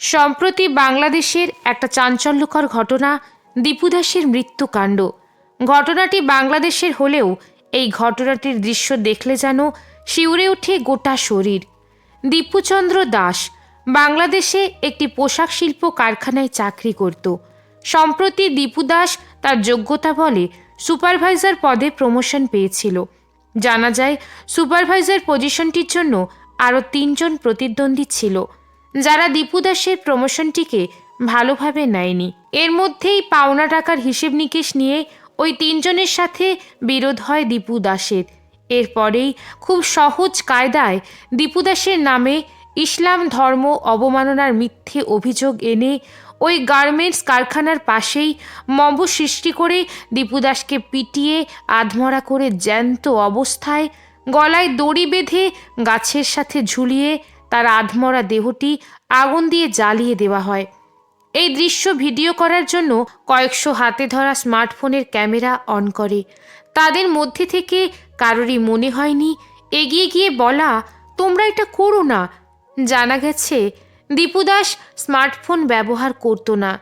সম্প্রতি বাংলাদেশের একটা চাঞ্চল্যকর ঘটনা দীপুদাসের মৃত্যুকাণ্ড। ঘটনাটি বাংলাদেশের হলেও এই ঘটনাটির দৃশ্য দেখলে যেন শিউরে ওঠে গোটা শরীর। দীপুচন্দ্র দাস বাংলাদেশে একটি পোশাক শিল্প কারখানায় চাকরি করত। সম্প্রতি দীপু দাস তার যোগ্যতা বলে সুপারভাইজার পদে প্রমোশন পেয়েছিল। জানা যায়, সুপারভাইজার পজিশনটির জন্য আরও তিনজন প্রতিদ্বন্দ্বী ছিল। যারা দীপু দাসের প্রমোশনটিকে ভালোভাবে নেয়নি। এর মধ্যেই পাওনা টাকার হিসেব নিকেশ নিয়ে ওই তিনজনের সাথে বিরোধ হয় দীপু দাসের। এরপরেই খুব সহজ কায়দায় দীপু দাসের নামে ইসলাম ধর্ম অবমাননার মিথ্যে অভিযোগ এনে ওই গার্মেন্টস কারখানার পাশেই মব সৃষ্টি করে দীপু দাসকে পিটিয়ে আধমরা করে জ্যান্ত অবস্থায় গলায় দড়ি বেঁধে গাছের সাথে ঝুলিয়ে তার আধমরা দেহটি আগুন দিয়ে জ্বালিয়ে দেওয়া হয়। এই দৃশ্য ভিডিও করার জন্য কয়েকশো হাতে ধরা স্মার্টফোনের ক্যামেরা অন করে। তাদের মধ্যে থেকে কারোরই মনে হয়নি, এগিয়ে গিয়ে বলা, তোমরা এটা করো না। জানা গেছে দীপুদাস স্মার্টফোন ব্যবহার করতো না।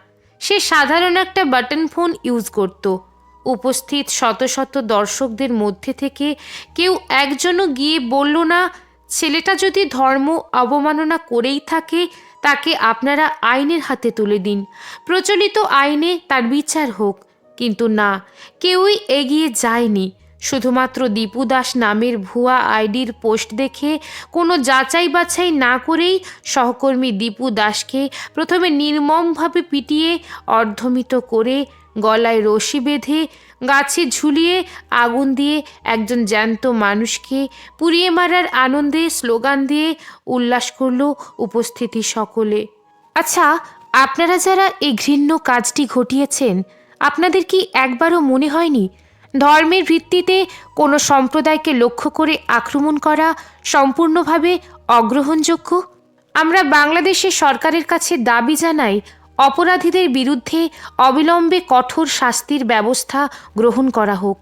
সে সাধারণ একটা বাটন ফোন ইউজ করত। উপস্থিত শত শত দর্শকদের মধ্যে থেকে কেউ একজনও গিয়ে বলল না ছেলেটা যদি ধর্ম অবমাননা করেই থাকে, তাকে আপনারা আইনের হাতে তুলে দিন। প্রচলিত আইনে তার বিচার হোক। কিন্তু না, কেউই এগিয়ে যায়নি। শুধুমাত্র দীপু দাস নামের ভুয়া আইডির পোস্ট দেখে কোনো যাচাই বাছাই না করেই সহকর্মী দীপু দাসকে প্রথমে নির্মমভাবে পিটিয়ে অর্ধমিত করে গলায় রশি বেঁধে গাছে ঝুলিয়ে আগুন দিয়ে একজন জ্যান্ত মানুষকে পুড়িয়ে মারার আনন্দে স্লোগান দিয়ে উল্লাস করল উপস্থিতি সকলে। আচ্ছা আপনারা যারা এই ঘৃণ্য কাজটি ঘটিয়েছেন, আপনাদের কি একবারও মনে হয়নি? ধর্মের ভিত্তিতে কোনো সম্প্রদায়কে লক্ষ্য করে আক্রমণ করা সম্পূর্ণভাবে অগ্রহণযোগ্য? আমরা বাংলাদেশের সরকারের কাছে দাবি জানাই অপরাধীদের বিরুদ্ধে অবিলম্বে কঠোর শাস্তির ব্যবস্থা গ্রহণ করা হোক।